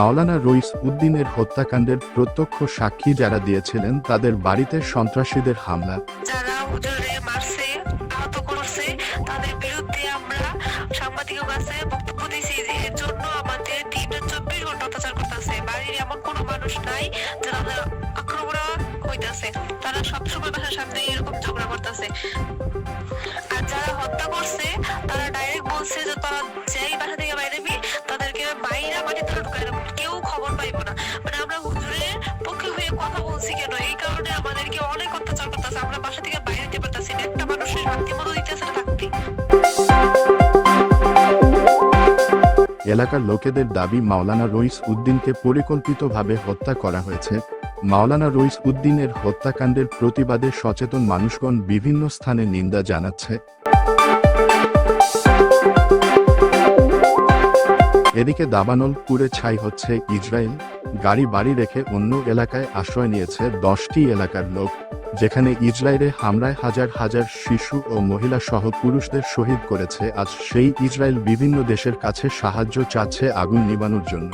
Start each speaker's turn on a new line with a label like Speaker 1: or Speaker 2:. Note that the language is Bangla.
Speaker 1: মাওলানা রইস উদ্দিনের হত্যাকাণ্ডের প্রত্যক্ষ সাক্ষী যারা দিয়েছিলেন তাদের বাড়িতে সন্ত্রাসীদের হামলা।
Speaker 2: যারা আহত করছে, তাদের বিরুদ্ধে আমরা বক্তব্য দিয়েছি যে এর জন্য আমাদের চব্বিশ অত্যাচার এমন কোনো মানুষ নাই যে তাদের আক্রমণ হইতাছে। তারা সবসময় বাসার সামনে এরকম ঝগড়া করতেছে। বলছি কেন এই কারণে আমাদেরকে অনেক অত্যাচার করতেছে। আমরা বাসা থেকে বাইরে যেতে পারতেছি না। একটা মানুষের শান্তি মতো দিতেছে না থাকতে।
Speaker 1: এলাকার লোকেদের দাবি মাওলানা রইস উদ্দিনকে পরিকল্পিতভাবে হত্যা করা হয়েছে। মাওলানা রইস উদ্দিনের হত্যাকাণ্ডের প্রতিবাদে সচেতন মানুষগণ বিভিন্ন স্থানে নিন্দা জানাচ্ছে। এদিকে দাবানল, পুরে ছাই হচ্ছে ইসরায়েল। গাড়ি বাড়ি রেখে অন্য এলাকায় আশ্রয় নিয়েছে দশটি এলাকার লোক, যেখানে ইসরায়েলে হামলায় হাজার হাজার শিশু ও মহিলা সহ পুরুষদের শহীদ করেছে। আজ সেই ইসরায়েল বিভিন্ন দেশের কাছে সাহায্য চাচ্ছে আগুন নিবানোর জন্য।